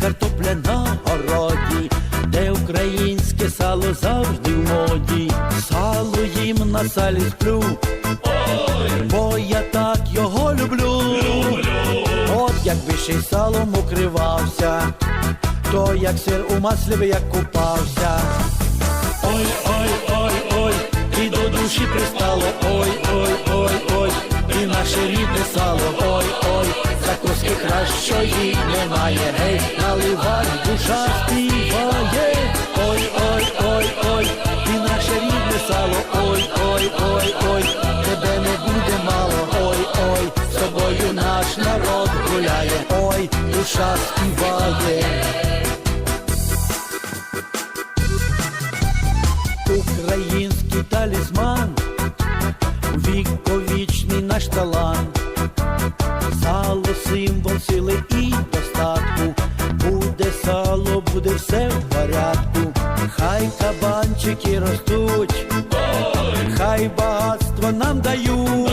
картопля на городі, де українське сало завжди в моді, сало їм на салі сплю, бо я так його люблю. От як більший салом укривався, то як сир у маслі би як купався. Ой, ой, ой, ой, і до душі пристало, ой, ой, ой, ой, і наше рідне сало. Гей, наливай, душа співає, ой, ой, ой, ой, і наше рідне сало, ой, ой, ой, ой, тебе не буде мало, ой, ой, з тобою наш народ гуляє, ой, душа співає. Український талісман, віковічний наш талант, сало символ сили і буде все в порядку, хай кабанчики ростуть, хай багатство нам дають,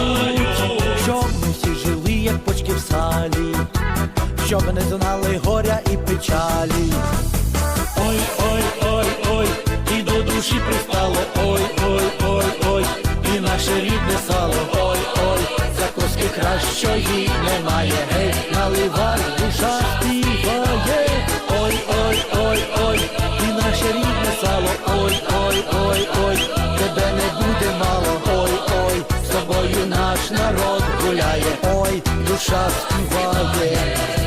щоб ми всі жили, як почки в салі, щоб не знали горя і печалі. Ой, ой, ой, ой, і до душі пристало, ой, ой, ой, ой, і наше рідне сало, ой, ой, закуски кращої немає, гей, наливай, душа співає, ой, ой, і наше рідне сало, ой, ой, ой, ой, тебе не буде мало, ой, ой, з тобою наш народ гуляє, ой, душа співає.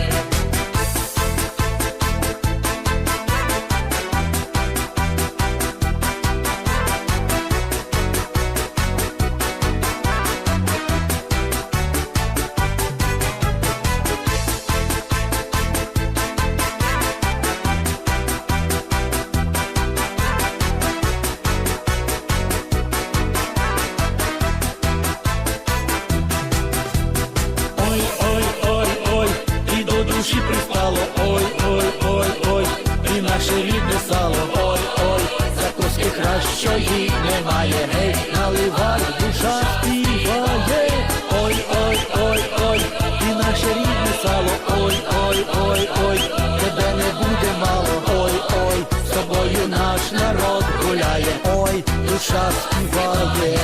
Кращої немає, гей, наливай, душа співає, ой, ой, ой, ой, і наше рідне сало, ой, ой, ой, ой, тебе не буде мало, ой, ой, з тобою наш народ гуляє, ой, душа співає.